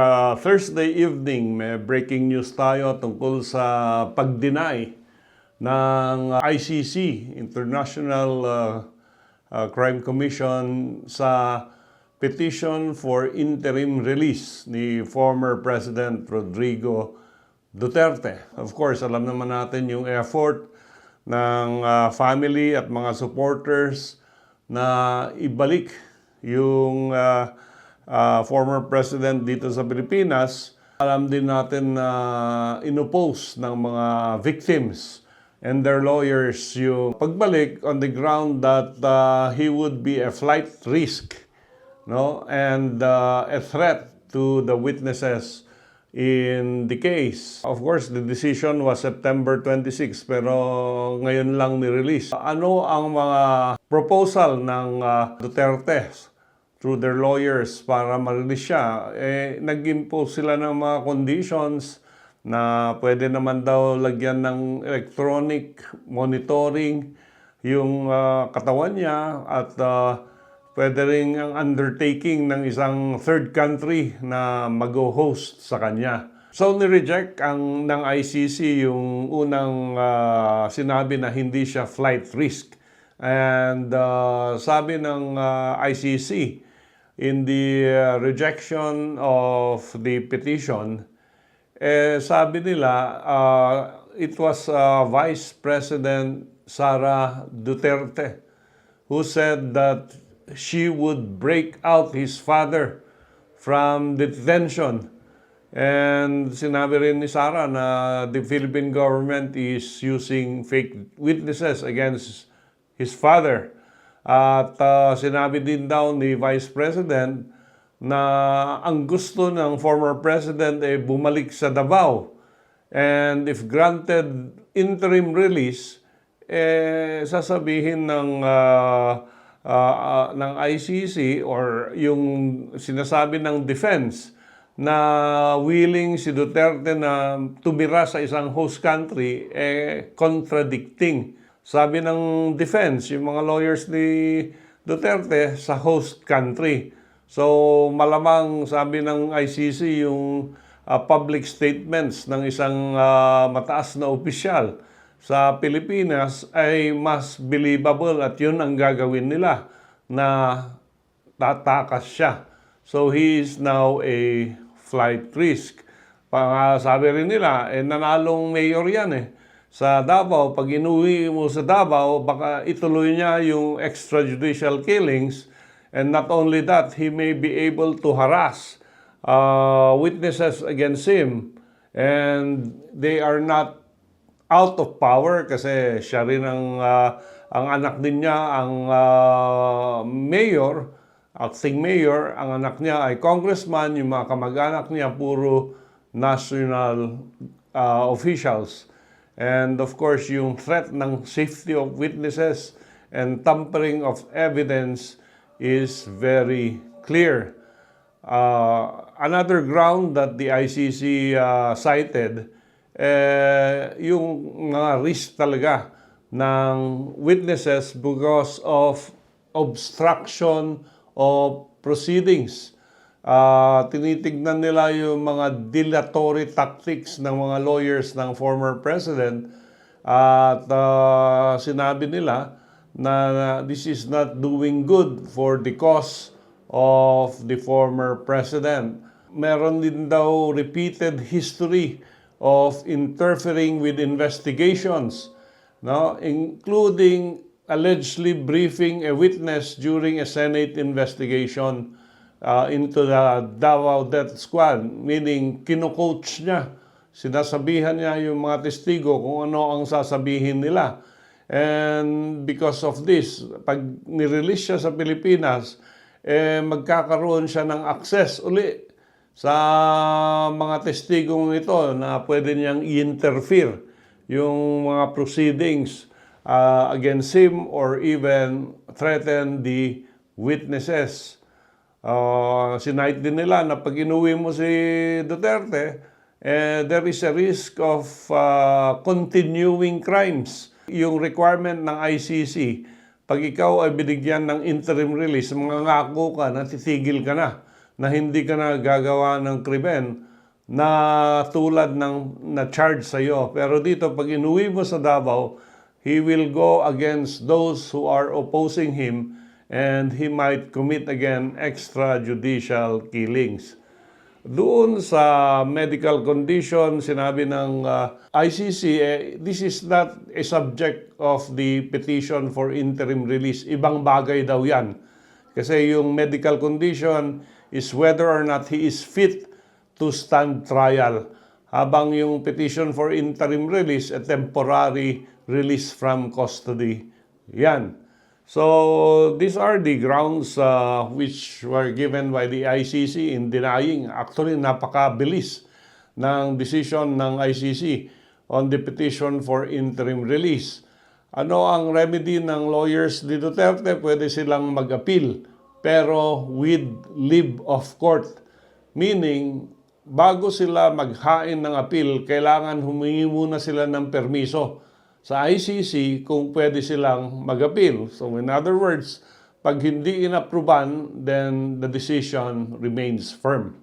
ah, Thursday evening, may breaking news tayo tungkol sa pag-deny ng ICC, International ah, ah, Crime Commission, sa petition for interim release ni former President Rodrigo Duterte. Of course, alam naman natin yung effort ng ah, family at mga supporters na ibalik yung ah, ah, former president dito sa Pilipinas. Alam din natin na inopose ng mga victims and their lawyers yung pagbalik on the ground that ah, he would be a flight risk no and uh, a threat to the witnesses in the case. Of course, the decision was September 26 pero ngayon lang ni-release. Ano ang mga proposal ng uh, Duterte through their lawyers para ma-release siya? Eh, nag-impose sila ng mga conditions na pwede naman daw lagyan ng electronic monitoring yung uh, katawan niya at uh, pwede rin ang undertaking ng isang third country na mag-host sa kanya. So, ni-reject ang ng ICC yung unang ah, sinabi na hindi siya flight risk. And ah, sabi ng ah, ICC, in the ah, rejection of the petition, eh, sabi nila, ah, it was ah, Vice President Sara Duterte who said that she would break out his father from detention. And sinabi rin ni Sara na the Philippine government is using fake witnesses against his father. At ah, sinabi din daw ni Vice President na ang gusto ng former president ay bumalik sa Davao. And if granted interim release, eh, sasabihin ng ah, ah, ah, ng ICC or yung sinasabi ng defense na willing si Duterte na tumira sa isang host country eh contradicting. Sabi ng defense, yung mga lawyers ni Duterte sa host country. So malamang sabi ng ICC yung ah, public statements ng isang ah, mataas na opisyal sa Pilipinas ay mas believable at yun ang gagawin nila na tatakas siya. So he is now a flight risk. Pa, sabi rin nila, eh, nanalong mayor yan eh. Sa Davao, pag inuwi mo sa Davao, baka ituloy niya yung extrajudicial killings. And not only that, he may be able to harass uh, witnesses against him. And they are not out of power kasi siya rin ang ah, ang anak din niya ang ah, mayor, acting mayor, ang anak niya ay congressman, yung mga kamag-anak niya puro national ah, officials. And of course, yung threat ng safety of witnesses and tampering of evidence is very clear. Uh, another ground that the ICC uh, cited, eh, yung mga risk talaga ng witnesses because of obstruction of proceedings. Ah, tinitignan nila yung mga dilatory tactics ng mga lawyers ng former president. At ah, sinabi nila na this is not doing good for the cause of the former president. Meron din daw repeated history of interfering with investigations, no, including allegedly briefing a witness during a Senate investigation uh, into the Davao Death Squad, meaning kino-coach niya, sinasabihan niya yung mga testigo kung ano ang sasabihin nila. And because of this, pag nirelease siya sa Pilipinas, eh, magkakaroon siya ng access uli sa mga testigong ito na pwede niyang i-interfere yung mga proceedings uh, against him or even threaten the witnesses. Uh, sinight din nila na pag inuwi mo si Duterte, eh, there is a risk of uh, continuing crimes. Yung requirement ng ICC, pag ikaw ay binigyan ng interim release, mga ngako ka na titigil ka na na hindi ka na gagawa ng krimen na tulad ng na-charge sa iyo. Pero dito, pag inuwi mo sa Davao, he will go against those who are opposing him and he might commit again extrajudicial killings. Doon sa medical condition, sinabi ng uh, ICC, eh, this is not a subject of the petition for interim release. Ibang bagay daw yan. Kasi yung medical condition is whether or not he is fit to stand trial. Habang yung petition for interim release, a temporary release from custody. Yan. So these are the grounds uh, which were given by the ICC in denying. Actually, napakabilis ng decision ng ICC on the petition for interim release. Ano ang remedy ng lawyers ni Duterte? Pwede silang mag-appeal pero with leave of court. Meaning, bago sila maghain ng appeal, kailangan humingi muna sila ng permiso sa ICC kung pwede silang mag-appeal. So in other words, pag hindi inapruban, then the decision remains firm.